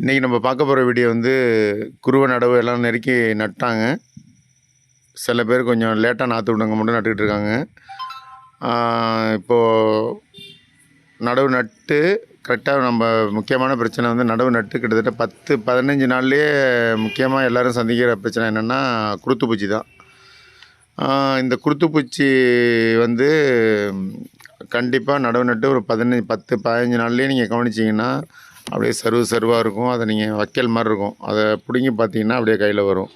இன்றைக்கி நம்ம பார்க்க போகிற வீடியோ வந்து குருவை நடவு எல்லாம் நெருக்கி நட்டாங்க. சில பேர் கொஞ்சம் லேட்டாக நாற்று விடுங்க மட்டும் நட்டுக்கிட்டு இருக்காங்க. இப்போது நடவு நட்டு கரெக்டாக நம்ம முக்கியமான பிரச்சனை வந்து நடவு நட்டு கிட்டத்தட்ட பத்து பதினஞ்சு நாள்லேயே முக்கியமாக எல்லோரும் சந்திக்கிற பிரச்சனை என்னென்னா குருத்துப்பூச்சி தான். இந்த இந்த குருத்துப்பூச்சி வந்து கண்டிப்பாக நடவு நட்டு ஒரு பதினஞ்சு பத்து பதினஞ்சு நாள்லேயே நீங்கள் கவனிச்சிங்கன்னா அப்படியே சருவு சருவாக இருக்கும். அதை நீங்கள் வைக்கல் மாதிரி இருக்கும். அதை பிடுங்கி பார்த்தீங்கன்னா அப்படியே கையில் வரும்.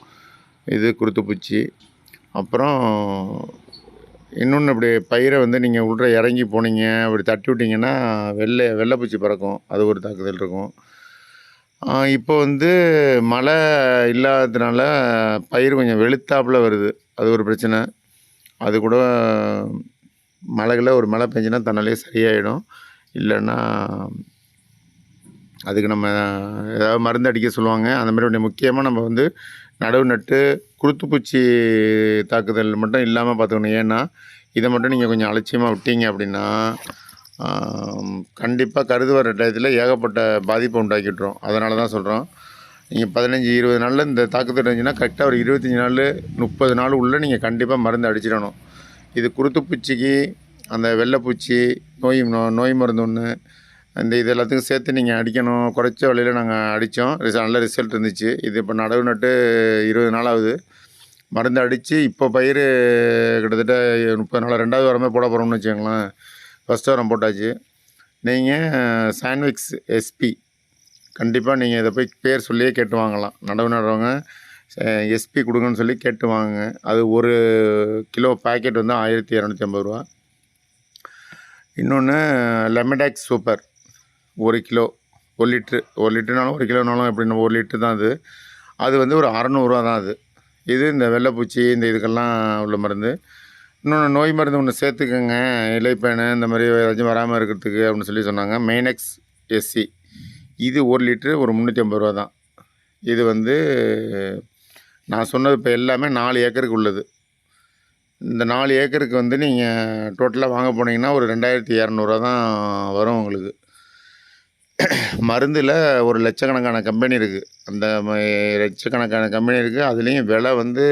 இது குருத்துப்பூச்சி அப்புறம் இன்னொன்று அப்படி பயிரை வந்து நீங்கள் உள்ள இறங்கி போனீங்க அப்படி தட்டி விட்டிங்கன்னா வெள்ளை வெள்ளைப்பூச்சி பறக்கும். அது ஒரு தாக்குதல் இருக்கும். இப்போ வந்து மழை இல்லாததுனால பயிர் கொஞ்சம் வெளுத்தாப்புல வருது. அது ஒரு பிரச்சனை. அது கூட மழைகளை ஒரு மழை பெஞ்சுன்னா தன்னாலே சரியாயிடும். இல்லைன்னா அதுக்கு நம்ம ஏதாவது மருந்து அடிக்க சொல்லுவாங்க. அந்த மாதிரி ஒன்று முக்கியமாக நம்ம வந்து நடவு நட்டு குருத்துப்பூச்சி தாக்குதல் மட்டும் இல்லாமல் பார்த்துக்கணும். ஏன்னா இதை மட்டும் நீங்கள் கொஞ்சம் அலட்சியமாக விட்டீங்க அப்படின்னா கண்டிப்பாக கருதுவர டயத்தில் ஏகப்பட்ட பாதிப்பை உண்டாக்கிட்டுரும் அதனால தான் சொல்கிறோம் நீங்கள் பதினஞ்சு இருபது நாளில் இந்த தாக்குதல் இருந்துச்சுன்னா கரெக்டாக ஒரு இருபத்தஞ்சி நாள் முப்பது நாள் உள்ளே நீங்கள் கண்டிப்பாக மருந்து அடிச்சிடணும். இது குருத்துப்பூச்சிக்கு அந்த வெள்ளைப்பூச்சி நோய் நோ நோய் மருந்து ஒன்று அந்த இது எல்லாத்துக்கும் சேர்த்து நீங்கள் அடிக்கணும். குறைச்ச வழியில் நாங்கள் அடித்தோம் ரிச நல்ல ரிசல்ட் இருந்துச்சு. இது இப்போ நடவு நட்டு இருபது நாள் ஆகுது மருந்து அடித்து இப்போ பயிர் கிட்டத்தட்ட முப்பது நாள் ரெண்டாவது வாரமே போட போகிறோம்னு வச்சுக்கோங்களேன். ஃபஸ்ட் வாரம் போட்டாச்சு. நீங்கள் சாண்ட்விக்ஸ் எஸ்பி கண்டிப்பாக நீங்கள் இதை போய் பேர் சொல்லியே கேட்டு வாங்கலாம். நடவு நடுறவங்க எஸ்பி கொடுங்கன்னு சொல்லி கேட்டு வாங்க அது ஒரு கிலோ பேக்கெட் வந்து ஆயிரத்தி இரநூத்தி ஐம்பது ரூபா. இன்னொன்று லெமடாக்ஸ் சூப்பர் ஒரு கிலோ ஒரு லிட்ரு ஒரு லிட்டருனாலும் ஒரு கிலோனாலும் எப்படின்னா ஒரு லிட்ரு தான் அது. அது வந்து ஒரு அறநூறுவா தான் அது. இது இந்த வெள்ளைப்பூச்சி இந்த இதுக்கெல்லாம் உள்ள மருந்து. இன்னொன்று நோய் மருந்து ஒன்று சேர்த்துக்கோங்க. இலைப்பேனு இந்த மாதிரி ஏதாச்சும் வராமல் இருக்கிறதுக்கு அப்படின்னு சொல்லி சொன்னாங்க. மெயினெக்ஸ் எஸ்சி இது ஒரு லிட்ரு ஒரு முந்நூற்றி ஐம்பது ரூபா தான். இது வந்து நான் சொன்னது இப்போ எல்லாமே நாலு ஏக்கருக்கு உள்ளது. இந்த நாலு ஏக்கருக்கு வந்து நீங்கள் டோட்டலாக வாங்க போனீங்கன்னா ஒரு ரெண்டாயிரத்தி இரநூறுவா தான் வரும் உங்களுக்கு. மருந்தில் ஒரு லட்சக்கணக்கான கம்பெனி இருக்குது அந்த ம- லட்சக்கணக்கான கம்பெனி இருக்குது அதுலேயும் விலை வந்து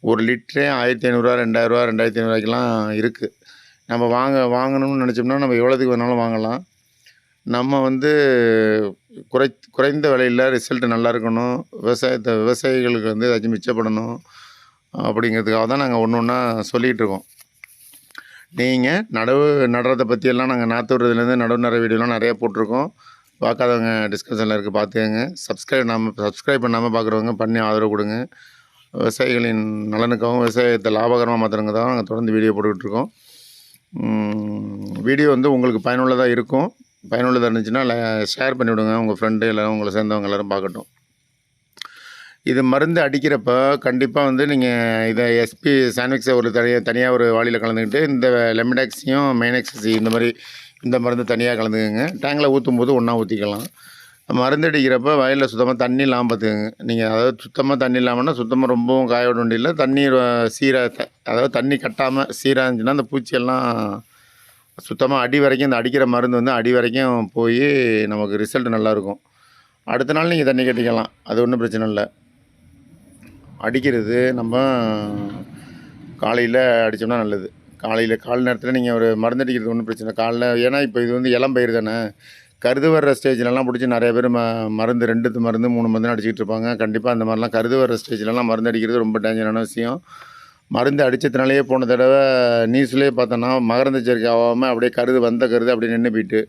ஒரு லிட்டரே ஆயிரத்தி ஐநூறுரூவா ரெண்டாயிரரூவா ரெண்டாயிரத்தி ஐநூறுரூவாய்க்கெலாம் இருக்குது நம்ம வாங்க வாங்கணும்னு நினச்சோம்னா நம்ம எவ்வளோதுக்கு வேணாலும் வாங்கலாம். நம்ம வந்து குறை குறைந்த விலையில் ரிசல்ட் நல்லா இருக்கணும். விவசாயத்தை விவசாயிகளுக்கு வந்து ஏதாச்சும் மிச்சப்படணும் அப்படிங்கிறதுக்காக தான் நாங்கள் ஒன்று ஒன்றா சொல்லிகிட்டு இருக்கோம். நீங்கள் நடவு நடுறதை பற்றியெல்லாம் நாங்கள் நாற்று நடவு நடுற வீடியோலாம் நிறையா போட்டிருக்கோம். பார்க்காதவங்க டிஸ்கஷனில் இருக்குது பார்த்துக்கங்க. சப்ஸ்கிரைப் நம்ம சப்ஸ்கிரைப் பண்ணாமல் பார்க்குறவங்க பண்ணி ஆதரவு கொடுங்க. விவசாயிகளின் நலனுக்காகவும் விவசாயத்தை லாபகரமாக மாற்றுறவங்க தான் நாங்கள் தொடர்ந்து வீடியோ போட்டுக்கிட்டு இருக்கோம். வீடியோ வந்து உங்களுக்கு பயனுள்ளதாக இருக்கும். பயனுள்ளதாக இருந்துச்சுன்னா ஷேர் பண்ணிவிடுங்க. உங்கள் ஃப்ரெண்டு எல்லோரும் உங்களை சேர்ந்தவங்க எல்லோரும் பார்க்கட்டும். இது மருந்து அடிக்கிறப்போ கண்டிப்பாக வந்து நீங்கள் இதை எஸ்பி சாண்ட்விக்ஸை ஒரு தனியாக தனியாக ஒரு வாளியில் கலந்துக்கிட்டு இந்த லெமிடாக்ஸையும் மெயினெக்ஸி இந்த மாதிரி இந்த மருந்து தனியாக கலந்துக்குங்க. டேங்கில் ஊற்றும் போது ஒன்றா ஊற்றிக்கலாம் மருந்து அடிக்கிறப்ப வயலில் சுத்தமாக தண்ணி இல்லாமல் பார்த்துக்கோங்க நீங்கள் அதாவது சுத்தமாக தண்ணி இல்லாமல்னா சுத்தமாக ரொம்பவும் காய விட வேண்டியதில்லை. தண்ணி சீராக த- அதாவது தண்ணி கட்டாமல் சீராக இருந்துச்சுன்னா அந்த பூச்சியெல்லாம் சுத்தமாக அடி வரைக்கும் இந்த அடிக்கிற மருந்து வந்து அடி வரைக்கும் போய் நமக்கு ரிசல்ட் நல்லாயிருக்கும் அடுத்த நாள் நீங்கள் தண்ணி கட்டிக்கலாம். அது ஒன்றும் பிரச்சனை இல்லை. அடிக்கிறது நம்ம காலையில் அடித்தோம்னா நல்லது. காலையில் காலை நேரத்தில் நீங்கள் ஒரு மருந்து அடிக்கிறது ஒன்றும் பிரச்சனை இல்லை. காலைல ஏன்னா இப்போ இது வந்து இளம் பயிர் தானே. கருது வர்ற ஸ்டேஜ்லலாம் பிடிச்சி நிறைய பேர் ம மருந்து ரெண்டு மருந்து மூணு மருந்து அடிச்சிக்கிட்டு இருப்பாங்க. கண்டிப்பாக அந்த மாதிரிலாம் கருது வர்ற ஸ்டேஜ்லலாம் மருந்து அடிக்கிறது ரொம்ப டேஞ்சரான விஷயம். மருந்து அடித்ததுனாலேயே போன தடவை நியூஸ்லேயே பார்த்தோன்னா மகரந்த சேர்க்கை ஆகாமல் அப்படியே கருது வந்த கருது அப்படியே நின்று போயிட்டு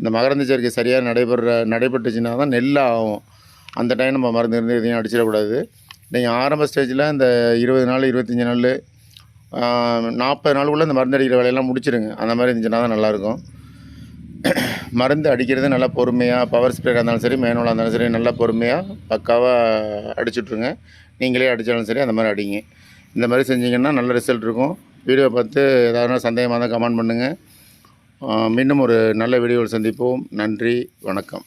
இந்த மகரந்த சேர்க்கை சரியாக நடைபெற நடைபெற்றுச்சுன்னா தான் நெல் ஆகும். அந்த டைம் நம்ம மருந்து இருந்து எதையும் அடிச்சிடக்கூடாது. நீங்கள் ஆரம்ப ஸ்டேஜில் இந்த இருபது நாள் இருபத்தஞ்சி நாள் நாற்பது நாளுக்குள்ளே இந்த மருந்து அடிக்கிற வேலையெல்லாம் முடிச்சிருங்க. அந்த மாதிரி இருந்துச்சுன்னா தான் நல்லாயிருக்கும். மருந்து அடிக்கிறது நல்லா பொறுமையாக பவர் ஸ்ப்ரேயாக இருந்தாலும் சரி மேனுவலாக இருந்தாலும் சரி நல்லா பொறுமையாக பக்காவாக அடிச்சுட்ருங்க. நீங்களே அடித்தாலும் சரி அந்த மாதிரி அடிங்க. இந்த மாதிரி செஞ்சீங்கன்னா நல்ல ரிசல்ட் இருக்கும். வீடியோ பார்த்து ஏதாவது சந்தேகமாக தான் கமெண்ட் பண்ணுங்கள் மீண்டும் ஒரு நல்ல வீடியோவில் சந்திப்போம். நன்றி வணக்கம்.